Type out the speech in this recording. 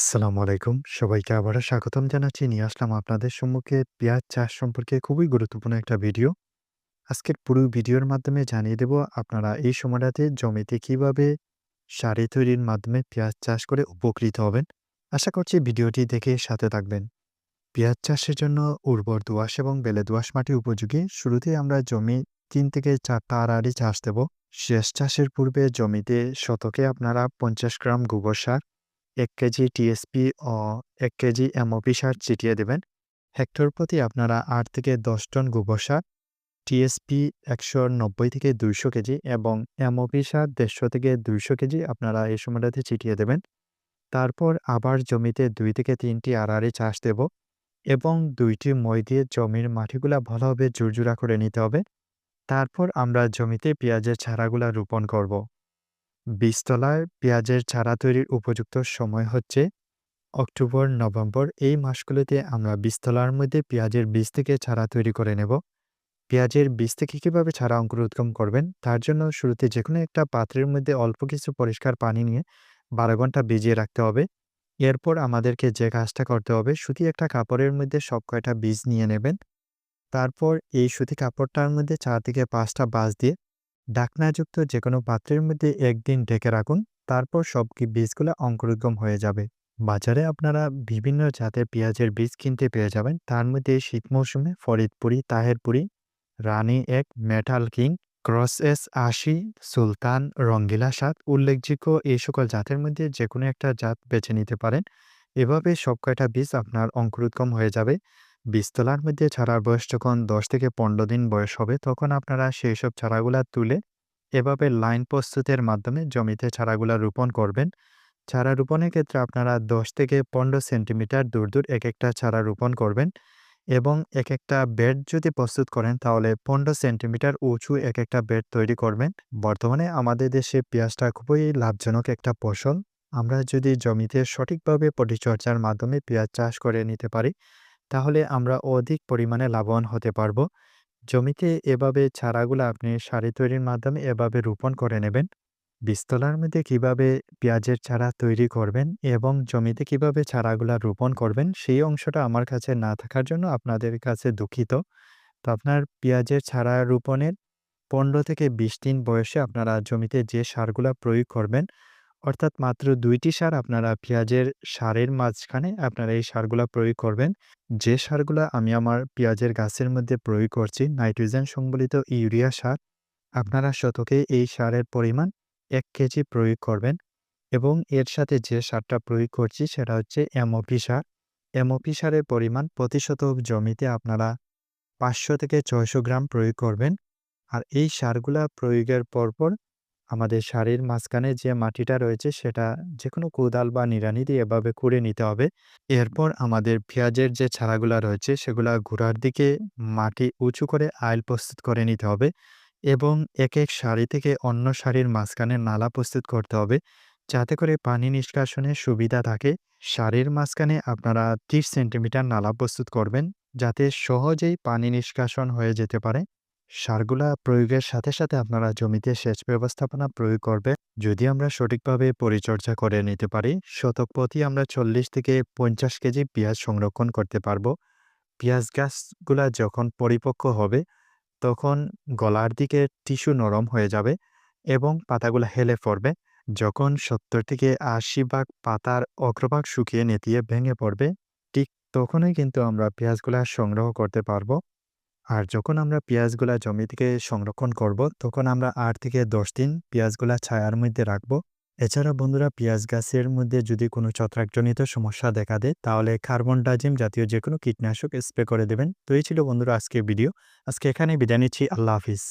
আসসালামু আলাইকুম। সবাইকে আবারও স্বাগতম জানাচ্ছি। নিয়ে আসলাম আপনাদের সম্মুখে পেঁয়াজ চাষ সম্পর্কে খুবই গুরুত্বপূর্ণ একটা ভিডিও। আজকের পুরো ভিডিওর মাধ্যমে জানিয়ে দেব আপনারা এই সময়টাতে জমিতে কীভাবে সারি তৈরির মাধ্যমে পেঁয়াজ চাষ করে উপকৃত হবেন। আশা করছি ভিডিওটি দেখে সাথে থাকবেন। পেঁয়াজ চাষের জন্য উর্বর দোআঁশ এবং বেলে দোআঁশ মাটি উপযোগী। শুরুতে আমরা জমি তিন থেকে ৪ টা আড়াআড়ি চাষ দেব। শেষ চাষের পূর্বে জমিতে শতকে আপনারা ৫০ গ্রাম গোবর সার, ১ কেজি টিএসপি ও এক কেজি এমওপি সার ছিটিয়ে দেবেন। হেক্টর প্রতি আপনারা আট থেকে ১০ টন গোবর সার, টিএসপি ১৯০ থেকে ২০০ কেজি এবং এমওপি সার ১৫০ থেকে ২০০ কেজি আপনারা এই সময়টাতে ছিটিয়ে দেবেন। তারপর আবার জমিতে দুই থেকে ৩ টি আড়াআড়ি চাষ দেব এবং ২ টি মই দিয়ে জমির মাটিগুলা ভালোভাবে ঝুরঝুরা করে নিতে হবে। তারপর আমরা জমিতে পেঁয়াজের চারাগুলা রোপণ করব। বীজতলায় পেঁয়াজের চারা তৈরির উপযুক্ত সময় হচ্ছে অক্টোবর, নভেম্বর এই মাসগুলোতে আমরা বীজতলার মধ্যে পেঁয়াজের বীজ থেকে চারা তৈরি করে নেব। পেঁয়াজের বীজ থেকে কীভাবে চারা অঙ্কুরোদ্গম করবেন তার জন্য শুরুতে যেকোনো একটা পাত্রের মধ্যে অল্প কিছু পরিষ্কার পানি নিয়ে ১২ ঘণ্টা ভিজিয়ে রাখতে হবে। এরপর আমাদেরকে যে কাজটা করতে হবে সুতি একটা কাপড়ের মধ্যে সব কয়টা বীজ নিয়ে নেবেন। তারপর এই সুতি কাপড়টার মধ্যে ৪ থেকে পাঁচটা বাঁশ দিয়ে ঢাকনাযুক্ত যেকোনো পাত্রের মধ্যে একদিন ঢেকে রাখুন। তারপর সব কি বীজগুলা অঙ্কুরোদ্গম হয়ে যাবে। বাজারে আপনারা বিভিন্ন জাতের পেঁয়াজের বীজ কিনতে পেয়ে যাবেন। তার মধ্যে শীত মৌসুমে ফরিদপুরি, তাহেরপুরি, রানী এক, মেটাল কিং, ক্রস এস আশি, সুলতান, রঙ্গিলা সাত উল্লেখযোগ্য এই সকল জাতের মধ্যে যে কোনো একটা জাত বেছে নিতে পারেন। এভাবে সব কয়টা বীজ আপনার অঙ্কুরোদ্গম হয়ে যাবে। বীজতলার মধ্যে ছাড়ার বয়স যখন ১০ থেকে ১৫ দিন বয়স হবে তখন আপনারা সেই সব চারাগুলা তুলে এভাবে লাইন প্রস্তুতের মাধ্যমে জমিতে চারাগুলা রোপণ করবেন। চারা রোপণের ক্ষেত্রে আপনারা ১০ থেকে ১৫ সেন্টিমিটার দূর, দূর এক একটা চারা রোপণ করবেন এবং এক একটা বেড যদি প্রস্তুত করেন তাহলে ১৫ সেন্টিমিটার উঁচু এক একটা বেড তৈরি করবেন। বর্তমানে আমাদের দেশে পেঁয়াজটা খুবই লাভজনক একটা ফসল। আমরা যদি জমিতে সঠিকভাবে পরিচর্যার মাধ্যমে পেঁয়াজ চাষ করে নিতে পারি তাহলে আমরা অধিক পরিমাণে লাভবান হতে পারব। জমিতে এভাবে চারাগুলা আপনি সারি তৈরির মাধ্যমে এভাবে রোপণ করে নেবেন। বীজতলার মধ্যে কীভাবে পেঁয়াজের চারা তৈরি করবেন এবং জমিতে কীভাবে চারাগুলা রোপণ করবেন, সেই অংশটা আমার কাছে না থাকার জন্য আপনাদের কাছে দুঃখিত। তো আপনার পেঁয়াজের চারা রোপণের ১৫ থেকে ২০ দিন বয়সে আপনারা জমিতে যে সারগুলা প্রয়োগ করবেন অর্থাৎ মাত্র দুইটি সার আপনারা পেঁয়াজের সারের মাঝখানে আপনারা এই সারগুলা প্রয়োগ করবেন। যে সারগুলা আমি আমার পেঁয়াজের গাছের মধ্যে প্রয়োগ করছি, নাইট্রোজেন সংবলিত ইউরিয়া সার। আপনারা শতকে এই সারের পরিমাণ এক কেজি প্রয়োগ করবেন এবং এর সাথে যে সারটা প্রয়োগ করছি সেটা হচ্ছে এমওপি সার। এমওপি সারের পরিমাণ প্রতি শতক জমিতে আপনারা ৫০০ থেকে ৬০০ গ্রাম প্রয়োগ করবেন। আর এই সারগুলা প্রয়োগের পরপর আমাদের শাড়ির মাঝখানে যে মাটিটা রয়েছে, সেটা যেকোনো কোদাল বা নিড়ানি দিয়ে এভাবে খুঁড়ে নিতে হবে। এরপর আমাদের পেঁয়াজের যে চারাগুলা রয়েছে, সেগুলা গোড়ার দিকে মাটি উঁচু করে আইল প্রস্তুত করে নিতে হবে এবং এক এক শাড়ি থেকে অন্য শাড়ির মাঝখানে নালা প্রস্তুত করতে হবে যাতে করে পানি নিষ্কাশনের সুবিধা থাকে। সারির মাঝখানে আপনারা ৩০ সেন্টিমিটার নালা প্রস্তুত করবেন, যাতে সহজেই পানি নিষ্কাশন হয়ে যেতে পারে। সারগুলা প্রয়োগের সাথে, সাথে আপনারা জমিতে সেচ ব্যবস্থাপনা প্রয়োগ করবে যদি আমরা সঠিকভাবে পরিচর্যা করে নিতে পারি শতক প্রতি আমরা ৪০ থেকে ৫০ কেজি পেঁয়াজ সংরক্ষণ করতে পারব। পেঁয়াজ গাছগুলা যখন পরিপক্ক হবে তখন গলার দিকে টিস্যু নরম হয়ে যাবে এবং পাতাগুলো হেলে পড়বে। যখন ৭০ থেকে ৮০ ভাগ পাতার অগ্রভাগ শুকিয়ে নেতিয়ে ভেঙে পড়বে ঠিক তখনই কিন্তু আমরা পেঁয়াজগুলা সংগ্রহ করতে পারব। আর যখন আমরা পেঁয়াজগুলা জমি থেকে সংরক্ষণ করব, তখন আমরা আট থেকে ১০ দিন পেঁয়াজগুলা ছায়ার মধ্যে রাখব। এছাড়া বন্ধুরা, পেঁয়াজ গাছের মধ্যে যদি কোনো ছত্রাকজনিত সমস্যা দেখা দেয়, তাহলে কার্বন ডাইজিম জাতীয় যে কোনো কীটনাশক স্প্রে করে দেবেন। তো এই ছিল বন্ধুরা আজকের ভিডিও। আজকে এখানে বিদায় নিচ্ছি। আল্লাহ হাফিজ।